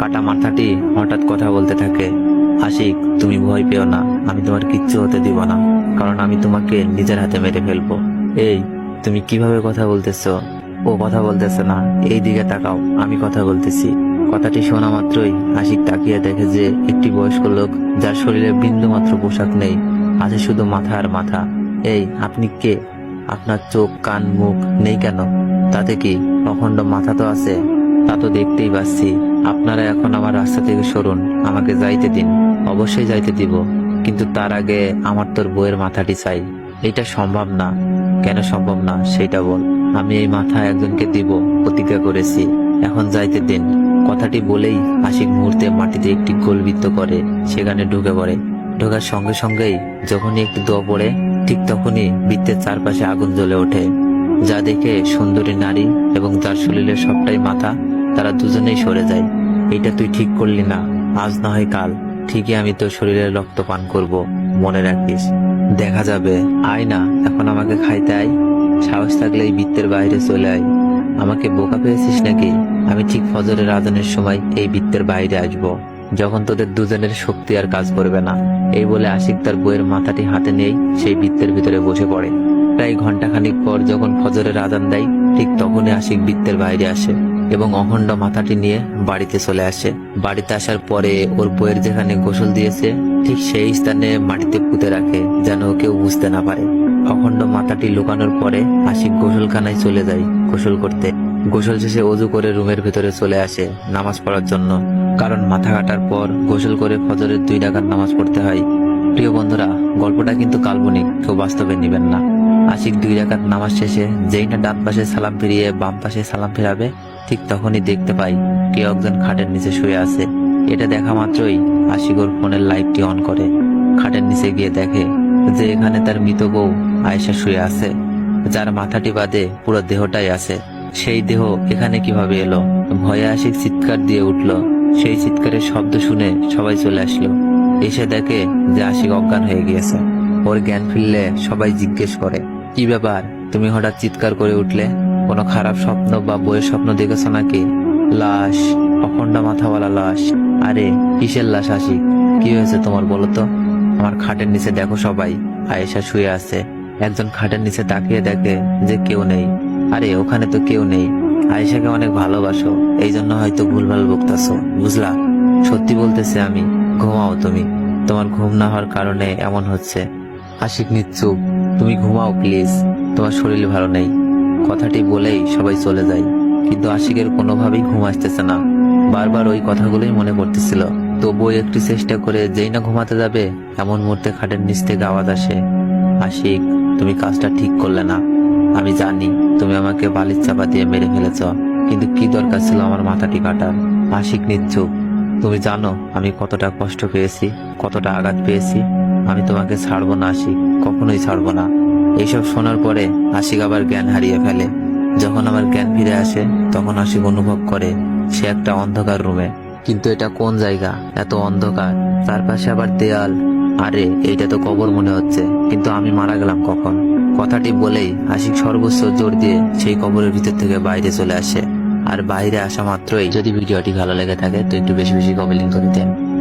কাটা মাথাটি হঠাৎ কথা বলতে থাকে। আশিক, তুমি ভয় পেও না, আমি তোমার কিচ্ছু হতে দিব না, কারণ আমি তোমাকে নিজের হাতে মেরে ফেলব। এই, তুমি কীভাবে কথা বলতেছো? ও কথা বলতেছে না, এই দিকে তাকাও, আমি কথা বলতেছি। কথাটি শোনা মাত্রই আশিক তাকিয়ে দেখে যে একটি বয়স্ক লোক, যার শরীরে বিন্দু মাত্র পোশাক নেই, আছে শুধু মাথা আর মাথা। এই, আপনি কে? আপনার চোখ, কান, মুখ নেই কেন? তাতে কি অখণ্ড মাথা তো আছে? তা তো দেখতেই পাচ্ছি। আপনারা এখন আমার রাস্তা থেকে সরুন, আমাকে যাইতে দিন। অবশ্যই যাইতে দিব, কিন্তু তার আগে আমার তোর বইয়ের মাথাটি চাই। এটা সম্ভব না। কেন সম্ভব না, সেটা বল। আমি এই মাথা একজনকে দিব, প্রতিজ্ঞা করেছি। এখন যাইতে দিন। কথাটি বলেই আশিক মুহূর্তে মাটিতে একটি গোলবৃত্ত করে, সেখানে ঢুকে পড়ে। ঢোকার সঙ্গে সঙ্গেই যখনই একটু দোয়া পড়ে, ঠিক তখনই বৃত্তের চারপাশে আগুন জ্বলে ওঠে। যা দেখে সুন্দরী নারী এবং যার শরীরের সবটাই মাথা তারা দুজনেই সরে যায়। এটা তুই ঠিক করলি না। আজ না হয় কাল। ঠিকই আমি তোর শরীরের রক্ত পান করব, মনে রাখিস। দেখা যাবে। আয় না, এখন আমাকে খাইতে আয়। সাহস থাকলে এই বৃত্তের বাইরে চলে আয়। আমাকে বোকা পেয়েছিস নাকি? আমি ঠিক ফজরের আজানের সময় এই বৃত্তের বাইরে আসব। যখন তোদের দুজনের শক্তি আর কাজ করবে না। এই বলে আশিক তার বইয়ের মাথাটি হাতে নিয়েই সেই বৃত্তের ভিতরে বসে পড়ে। প্রায় ঘন্টাখানিক পর যখন ফজরের আজান দেয়, ঠিক তখনই আশিক বৃত্তের বাইরে আসে। এবং অখণ্ড মাথাটি নিয়ে বাড়িতে চলে আসে। বাড়িতে আসার পরে ওর বইয়ের যেখানে গোসল দিয়েছে, ঠিক সেই স্থানে মাটিতে পুঁতে রাখে, যেন কেউ বুঝতে না পারে। অখণ্ড মাথাটি লুকানোর পরে আশিক গোসলখানায় চলে যায় গোসল করতে। গোসল শেষে অজু করে রুমের ভেতরে চলে আসে নামাজ পড়ার জন্য। কারণ মাথা কাটার পর গোসল করে ফজরের দুই ডাকাত নামাজ পড়তে হয়। প্রিয় বন্ধুরা, গল্পটা কিন্তু কাল্পনিক, কেউ বাস্তবে নেবেন না। আশিক দুই রাকাত নামাজ শেষে যেই না ডান পাশে সালাম ফিরিয়ে বাম পাশে সালাম ফেরাবে ঠিক তখনই দেখতে পাই কেউ একজন খাটের নিচে শুয়ে আছে। এটা দেখা মাত্রই আশিক ওর ফোনের লাইটটি অন করে। খাটের নিচে গিয়ে দেখে যে এখানে তার মৃত বউ আয়েশা শুয়ে আছে, যার মাথাটি বাদে পুরো দেহটাই আছে। সেই দেহ এখানে কীভাবে এলো? ভয়ে আশিক চিৎকার দিয়ে উঠল। সেই চিৎকারের শব্দ শুনে সবাই চলে আসলো। এসে দেখে যে আশিক অজ্ঞান হয়ে গিয়েছে। ওর জ্ঞান ফিরলে সবাই জিজ্ঞেস করে, কি ব্যাপার? তুমি হঠাৎ চিৎকার করে উঠলে? কোনো খারাপ স্বপ্ন বা বইয়ের স্বপ্ন দেখেছ নাকি? লাশ, অখণ্ড মাথাওয়ালা লাশ। আরে, কিসের লাশ আশিক? কি হয়েছে তোমার বলো তো? আমার খাটের নিচে দেখো সবাই। আয়েশা শুয়ে আছে। একজন খাটের নিচে তাকিয়ে দেখে যে কেউ নেই। আরে, ওখানে তো কেউ নেই। আয়েশাকে অনেক ভালোবাসো। এই জন্য হয়তো ভুলভাল বকতাছো। বুঝলা? সত্যি বলতেছে আমি, ঘুমাও তুমি। তোমার ঘুম না হওয়ার কারণে এমন হচ্ছে। আশিক নিচ্ছুপ তুমি ঘুমাও, প্লিজ। তোমার শরীর ভালো নেই। কথাটি বলেই সবাই চলে যায়। কিন্তু আশিকের কোনোভাবেই ঘুম আসতেছে না। বারবার ওই কথাগুলোই মনে পড়তেছিল। তবুও একটু চেষ্টা করে যেই না ঘুমাতে যাবে, এমন মুহূর্তে খাটের নিচ থেকে আওয়াজ আসে, আশিক, তুমি কাজটা ঠিক করলে না। আমি জানি তুমি আমাকে বালির চাপা দিয়ে মেরে ফেলেছ, কিন্তু কি দরকার ছিল আমার মাথাটি কাটার? আশিক নিচ্ছুপ তুমি জানো আমি কতটা কষ্ট পেয়েছি, কতটা আঘাত পেয়েছি। আমি তোমাকে ছাড়বো না, আশিক, কখনোই ছাড়বো না। এইসব শোনার পরে আশিক আবার জ্ঞান হারিয়ে ফেলে। যখন আমার জ্ঞান ফিরে আসে, তখন আশিক অনুভব করে, সে একটা অন্ধকার রুমে। কিন্তু এটা কোন জায়গা? এত অন্ধকার। তার পাশে আবার দেয়াল। আরে, এইটা তো কবর মনে হচ্ছে। কিন্তু আমি মারা গেলাম কখন? কথাটি বলেই আশিক সর্বোচ্চ জোর দিয়ে সেই কবরের ভিতর থেকে বাইরে চলে আসে। আর বাইরে আসা মাত্রই যদি ভিডিওটি ভালো লেগে থাকে, তো একটু বেশি বেশি কমেন্ট করে দেন